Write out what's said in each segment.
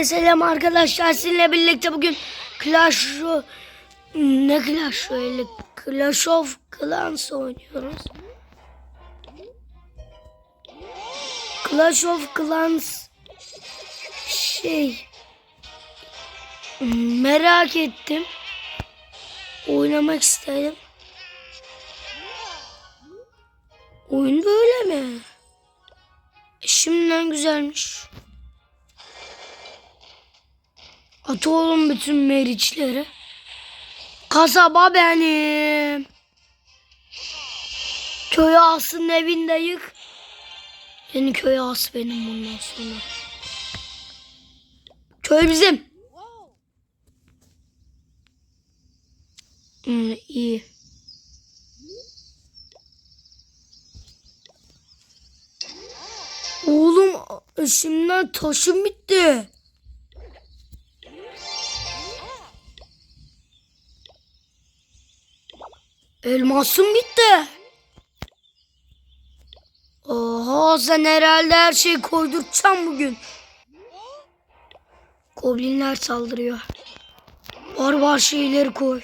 Selam arkadaşlar sizinle birlikte bugün Clash ne Clash Royale Clash of Clans oynuyoruz. Clash of Clans şey merak ettim. Oynamak istedim. Oyun böyle mi? Şimdiden güzelmiş. At oğlum bütün meriçleri. Kasaba benim. Köy ağasının evinde yık. Yeni köy ağası benim bundan sonra. Köy bizim. Hmm, iyi. Oğlum şimdiden taşım bitti. Elmasım bitti. Oha sen herhalde her şeyi koydurtacağım bugün. Goblinler saldırıyor. Barbar şeyleri koy.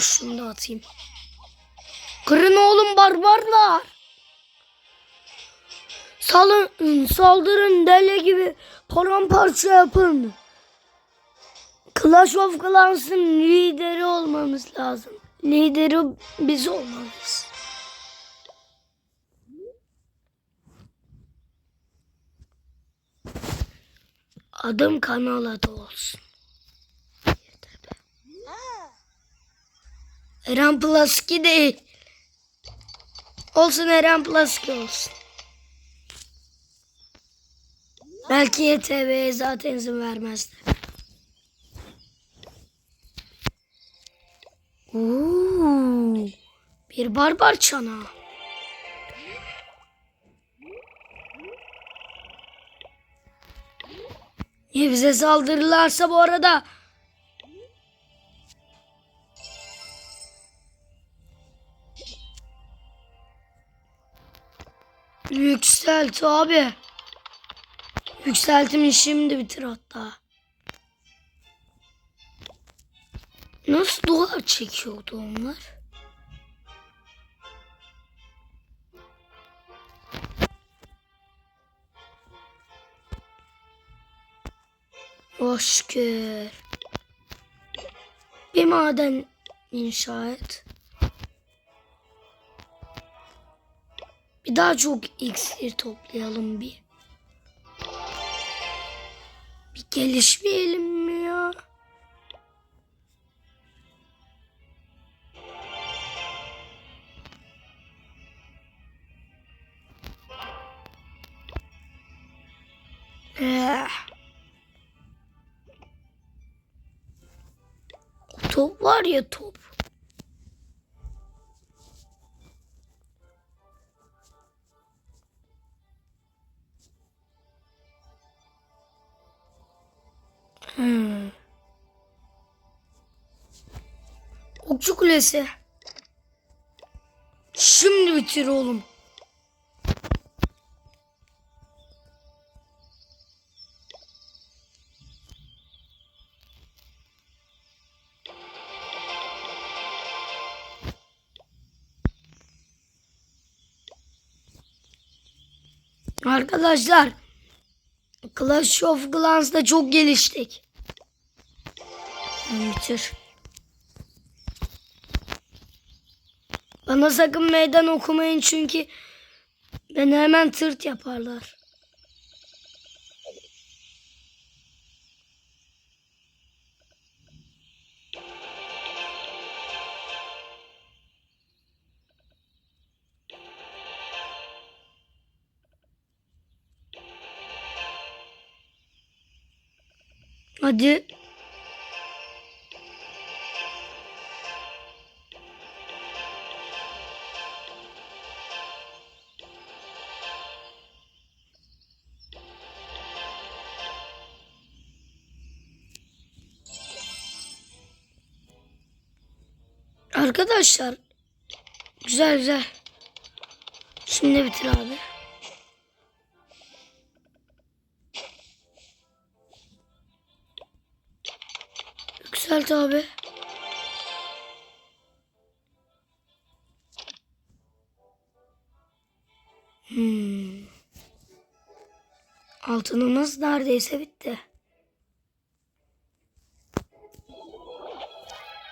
Şunu da atayım. Kırın oğlum barbarlar. Salın, saldırın deli gibi paramparça yapın. Clash of Clans'ın lideri olmamız lazım. Lideri biz olmalıyız. Adım kanal adı olsun. Eren Plus 2 değil. Olsun Eren Plus 2 olsun. Belki YTV'ye zaten izin vermezdi. Oo, bir barbar çanağı. Ya bize saldırırlarsa bu arada Yükselt abi. Yükseltimi şimdi bitir hatta. Nasıl duvar çekiyordu onlar? Oh. Bir maden inşa et. Daha çok iksir toplayalım bir. Bir gelişmeyelim mi ya? Eh. Top var ya top. Kulesi. Şimdi bitir oğlum. Arkadaşlar Clash of Clans'da çok geliştik. Bitir. Bana sakın meydan okumayın çünkü beni hemen tırt yaparlar. Hadi. Arkadaşlar. Güzel güzel. Şimdi bitir abi. Yükselt abi. Hmm. Altınımız neredeyse bitti.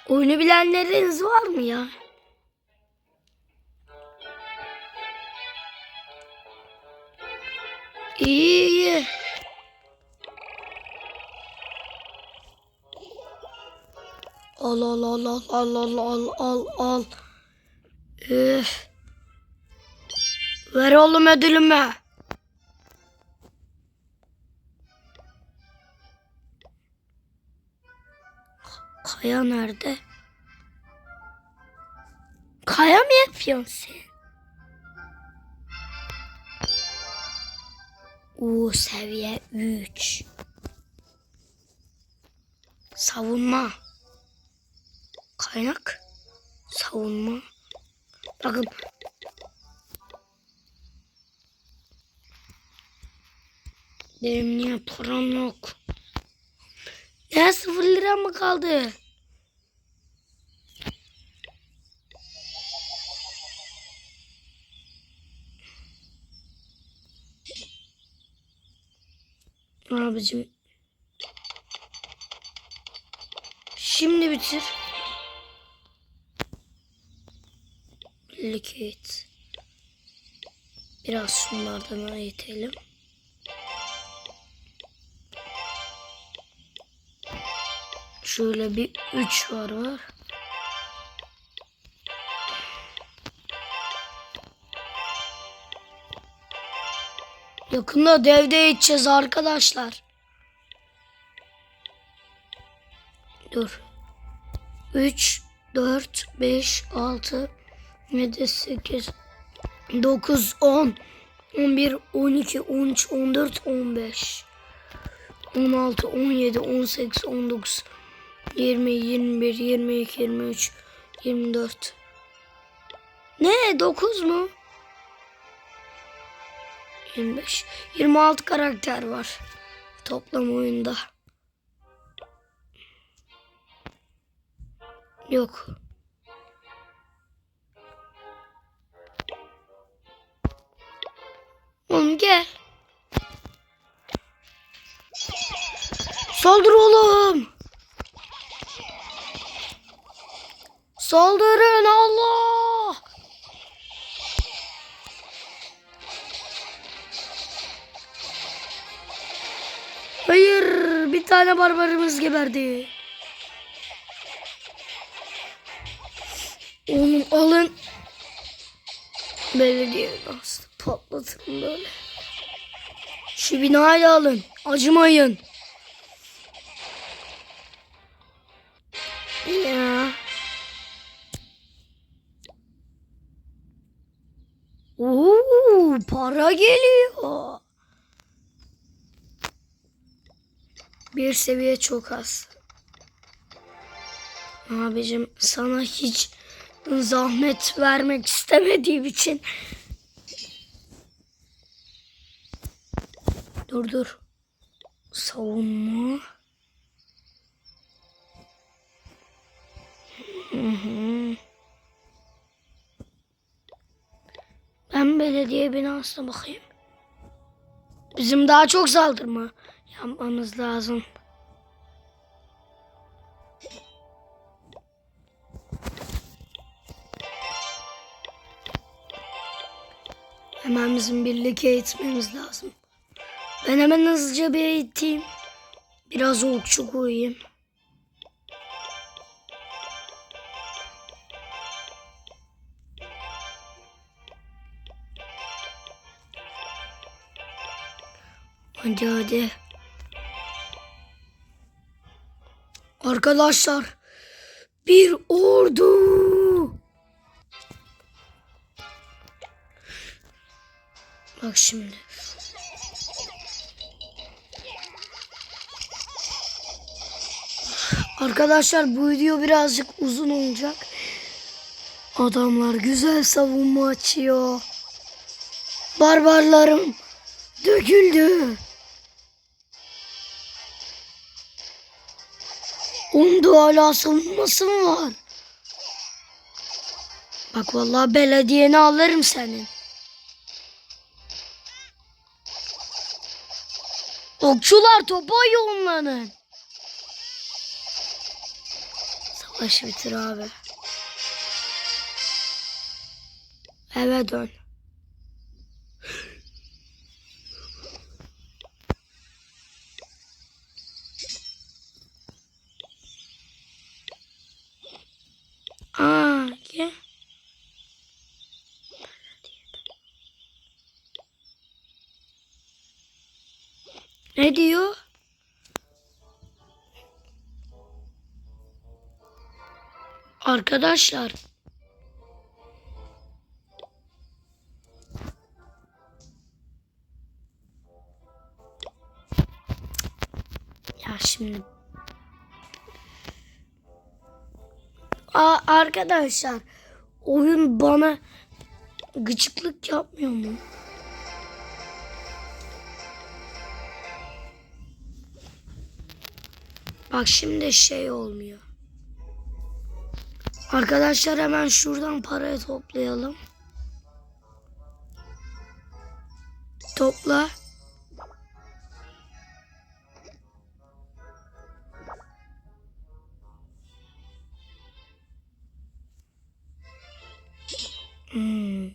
Oyunu bilenleriniz var mı ya? İyi iyi. Al al al al al al al al al. Üf. Ver oğlum ödülümü. Kaya nerede? Kaya mı yapıyorsun sen? Oo seviye 3. Savunma. Kaynak. Savunma. Bakın. Benim niye param yok? Ne sıfır lira mı kaldı? Abicim. Şimdi bitir. Likit. Biraz şunlardan eğitelim. Şöyle bir 3 var var. Yakında devde içeceğiz arkadaşlar. Dur. 3, 4, 5, 6, 7, 8, 9, 10, 11, 12, 13, 14, 15, 16, 17, 18, 19, 20, 21, 22, 23, 24. Ne? 9 mu? 25. 26 karakter var. Toplam oyunda. Yok. Oğlum gel. Saldır oğlum. Saldırın Allah. Hayır, bir tane barbarımız geberdi. Onu alın. Belediye binası patlatın böyle. Şu binayı alın. Acımayın. Ya. Oo, para geliyor. Bir seviye çok az. Abicim sana hiç zahmet vermek istemediğim için. Dur dur. Savunma. Hı hı. Ben belediye binasına bakayım. Bizim daha çok saldırma yapmamız lazım. Hemen bizim birlikte eğitmemiz lazım. Ben hemen hızlıca bir eğiteyim. Biraz okçu koyayım. Hadi hadi. Arkadaşlar bir ordu. Bak şimdi. Arkadaşlar bu video birazcık uzun olacak. Adamlar güzel savunma açıyor. Barbarlarım döküldü. Onda hala savunması mı var? Bak vallahi belediyeni alırım senin. Okçular topa yoğunlanın. Savaş bitir abi. Eve dön. Aa, gel. Ne diyor? Arkadaşlar. Ya şimdi Aa, arkadaşlar oyun bana gıcıklık yapmıyor mu? Bak şimdi şey olmuyor. Arkadaşlar hemen şuradan parayı toplayalım. Topla. Hmm.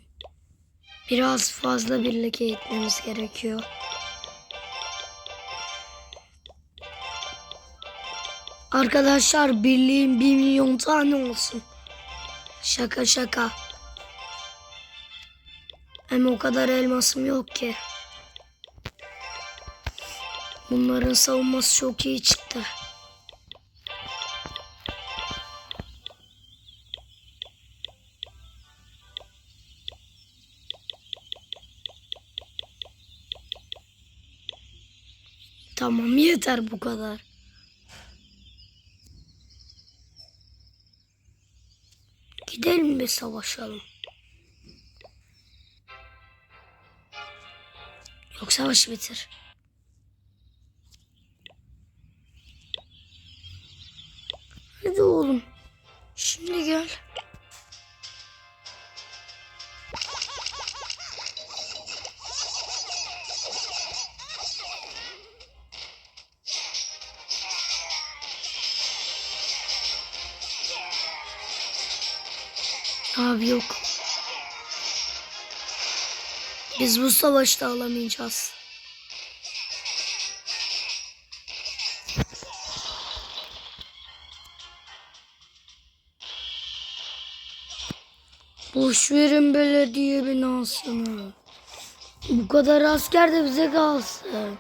Biraz fazla birlik eğitmemiz gerekiyor. Arkadaşlar birliğin bir milyon tane olsun. Şaka şaka. Hem o kadar elmasım yok ki. Bunların savunması çok iyi çıktı. Tamam yeter bu kadar. Gidelim bir savaşalım. Yok savaşı bitir. Hadi oğlum. Şimdi gel. Abi yok. Biz bu savaşta alamayacağız. Boş verin belediye binasını. Bu kadar asker de bize kalsın.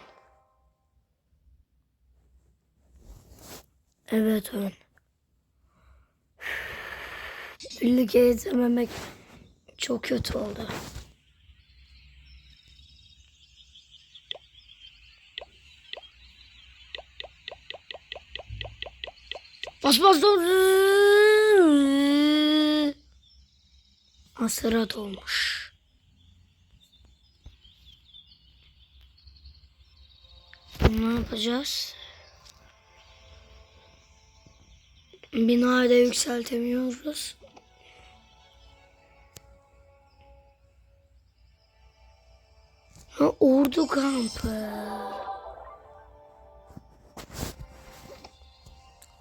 Evet ön. Birlik eğitememek çok kötü oldu. Bas bas dur. Hasırat olmuş. Ne yapacağız? Binayı da yükseltemiyoruz. Ha, ordu kampı.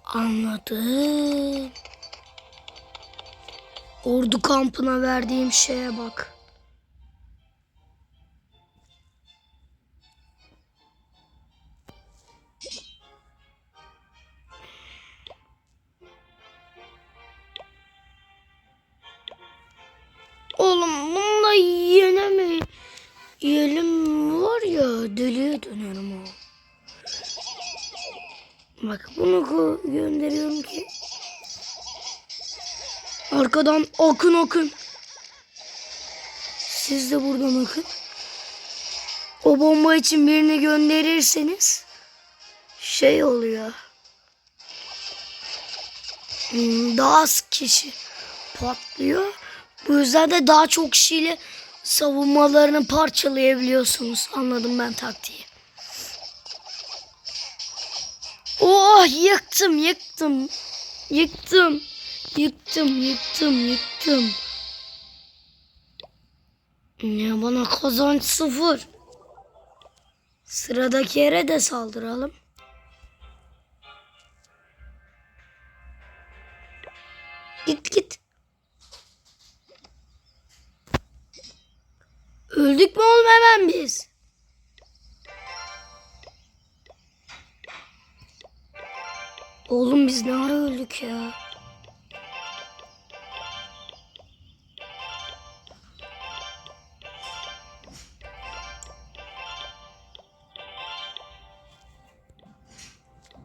Anladım. Ordu kampına verdiğim şeye bak. Yiyelim var ya deliye dönerim o. Bak bunu gönderiyorum ki arkadan akın akın. Siz de buradan akın. O bomba için birini gönderirseniz şey oluyor. Daha az kişi patlıyor. Bu yüzden de daha çok kişiyle savunmalarını parçalayabiliyorsunuz. Anladım ben taktiği. Oh yıktım yıktım. Yıktım. Yıktım yıktım yıktım. Ya bana kazanç sıfır. Sıradaki yere de saldıralım. Git git. Öldük mü oğlum hemen biz? Oğlum biz ne ara öldük ya?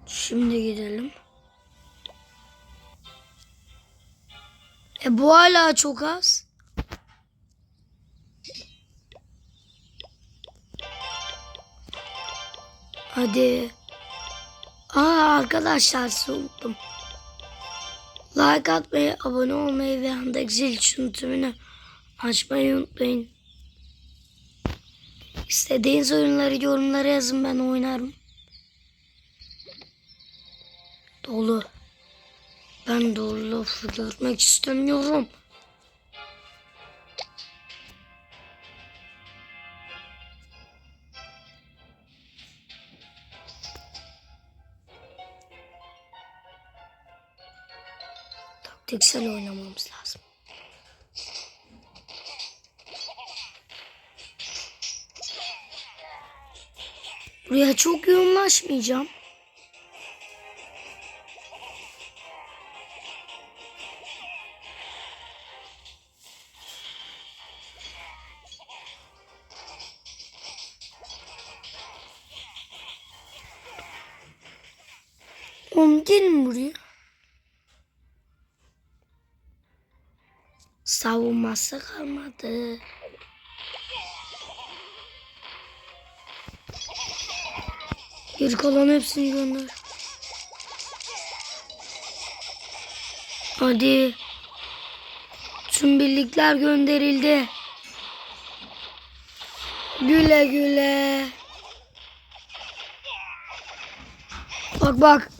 Şimdi gidelim. E bu hala çok az. Hadi. Aa arkadaşlar sizi unuttum. Like atmayı, abone olmayı ve yandaki zil tümünü açmayı unutmayın. İstediğiniz oyunları yorumlara yazın ben oynarım. Dolu. Ben dolu görmek istemiyorum. Taktiksel oynamamız lazım. Buraya çok yoğunlaşmayacağım. Savunması kalmadı. Geri kalan hepsini gönder. Hadi. Tüm birlikler gönderildi. Güle güle. Bak bak.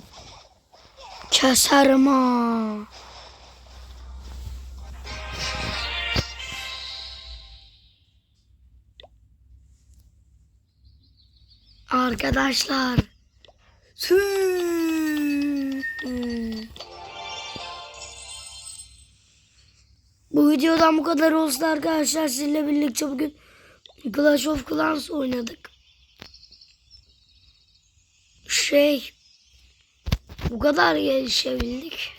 Keserim ha. Arkadaşlar. Bu videodan bu kadar olsun arkadaşlar. Sizinle birlikte bugün Clash of Clans oynadık. Şey bu kadar gelişebildik.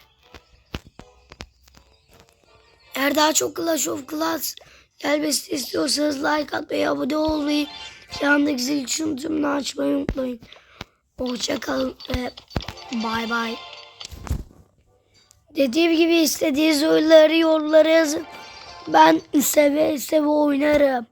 Eğer daha çok Clash of Clans gelmesini istiyorsanız like atmayı, abone olmayı, yandaki zil tuşunu açmayı unutmayın. Hoşçakalın ve bay bay. Dediğim gibi istediğiniz oyunları yorumlara yazın. Ben seve seve oynarım.